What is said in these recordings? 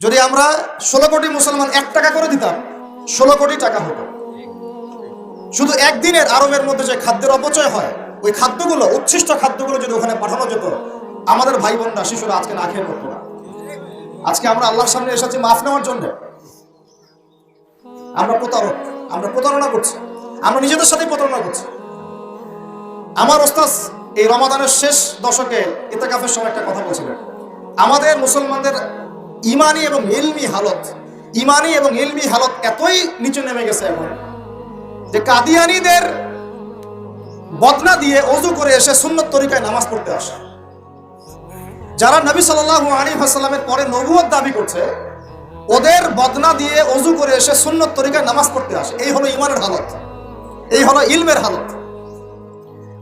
যদি আমরা ষোলো কোটি মুসলমান এক টাকা করে দিতাম, ষোলো কোটি টাকা হতো। শুধু একদিনের আরবের মধ্যে যে খাদ্যের অপচয় হয়, ওই খাদ্যগুলো, উচ্ছিষ্ট খাদ্যগুলো যদি ওখানে পাঠানো যেত, আমাদের ভাই বোনরা শিশুরা আজকে না খেয়ে মরতো না। আজকে আমরা আল্লাহর সামনে এসেছি মাফ নেওয়ার জন্য। আমরা প্রতারক, আমরা প্রতারণা করছি। আমরা নিজেদের সাথে প্রতারণা করছি। আমার ওস্তাজ এই রমাদানের শেষ দশকে ইতেকাফের সময় একটা কথা বলছিলেন। আমাদের মুসলমানদের ইমানি এবং ইলমি হালত। ইমানি এবং ইলমি হালত এতই নিচে নেমে গেছে এখন যে কাদিয়ানিদের বদনা দিয়ে অজু করে এসে সুন্নত তরিকায় নামাজ পড়তে আসে। যারা নবী সাল্লাহ আলী হাসাল্লামের পরে নবুয়ত দাবি করছে, ওদের বদনা দিয়ে অজু করে এসে সুন্নত তরিকায় নামাজ পড়তে আসে। এই হলো ইমানের হালত। এই হলো ইলমের হালত।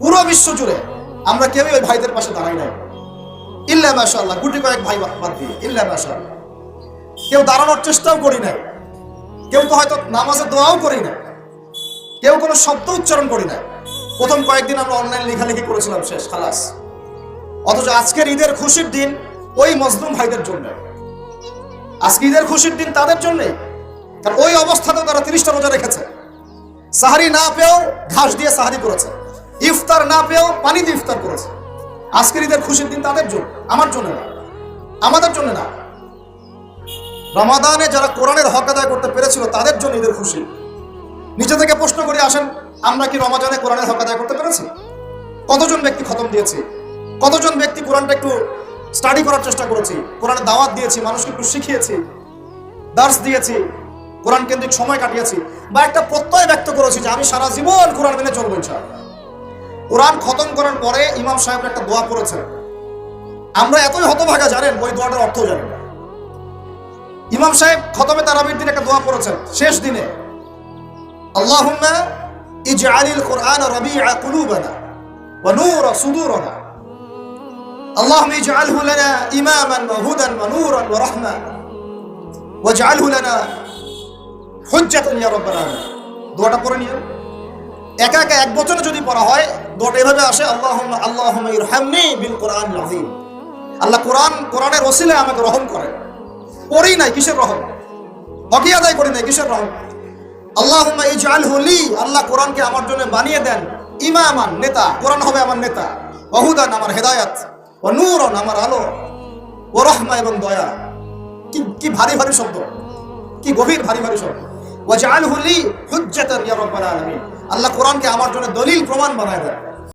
পুরো বিশ্ব জুড়ে আমরা কেউই ওই ভাইদের পাশে দাঁড়াই নাই। ইল্লা মাশাআল্লাহ গুটি কয়েক ভাই বাদ দিয়ে, ইল্লা মাশাআল্লাহ কেউ দাঁড়ানোর চেষ্টাও করি নাই। কেউ তো হয়তো নামাজের দোয়াও করি না কেউ কোনো শব্দ উচ্চারণ করি না প্রথম কয়েকদিন আমরা অনলাইন লেখালেখি করেছিলাম শেষ, খালাস। অথচ আজকের ঈদের খুশির দিন ওই মজলুম ভাইদের জন্য। আজকে ঈদের খুশির দিন তাদের জন্যই কারণ ওই অবস্থাতেও তারা তিরিশটা রোজা রেখেছে। সাহারি না পেয়েও ঘাস দিয়ে সাহারি করেছে। ইফতার না পেয়েও পানি দিয়ে ইফতার করেছে। আজকের ঈদের খুশির দিন তাদের জন্য, আমার জন্য না, আমাদের জন্য না। রমাদানে যারা কোরআনের হক আদায় করতে পেরেছিল, তাদের জন্য ঈদের খুশি। নিচে থেকে প্রশ্ন করে আসেন, আমরা কি রমাদানে কোরআনের হক আদায় করতে পেরেছি? কতজন ব্যক্তি খতম দিয়েছি? কতজন ব্যক্তি কোরআনটা একটু স্টাডি করার চেষ্টা করেছি? কোরআনের দাওয়াত দিয়েছি, মানুষকে একটু শিখিয়েছি দার্স দিয়েছি, কোরআন কেন্দ্রিক সময় কাটিয়েছি। বা একটা প্রত্যয় ব্যক্ত করেছি যে, আমি সারা জীবন কোরআন মেনে চলবো ইনশাআল্লাহ। কোরআন খতম করার পরে ইমাম সাহেব একটা দোয়া করেছেন আমরা এতই হতভাগা জানেন ওই দোয়াটার অর্থ জানেন না। ইমাম সাহেব খতমে তারাবির দিন একটা দোয়া করেছেন শেষ দিনে আল্লাহুম্মা ইজআলিল কুরআন রাবিআ কুলুবানা ওয়া নূরা সুদুরানা اللهم اجعله لنا إماما وهدى ونورا ورحمة واجعله لنا حجة يا رب العالمين দোয়াটা পড়ে নিও একা একা এক বচনে যদি পড়া হয় দোয়াটা এভাবে আসে, আল্লাহুম্মা আল্লাহুম্মা ইরহামনি বিল কোরআন আযীম। আল্লাহ কোরআন, কোরআনের ওসিলে আমাকে রহম করেন। পড়ি নাই, কিসের রহম? হকি আদায় করি নাই, কিসের রহম? আল্লাহুম্মা ইজআলহু লি। আল্লাহ কোরআনকে আমার জন্য বানিয়ে দেন। ইমামান, নেতা। কোরআন হবে আমার নেতা। ওহুদান, আমার হেদায়াত। ও নূরন, আমার আলো। ও রহমা এবং দয়া। কি কি ভারী ভারী শব্দ। কি গভীর ভারী ভারী শব্দ। ওয়াজআলহু লি হুজ্জাতান ইয়া রাব্বাল আলামিন। আল্লাহ কোরআনকে আমার জন্য দলিল প্রমাণ বানায় দেন।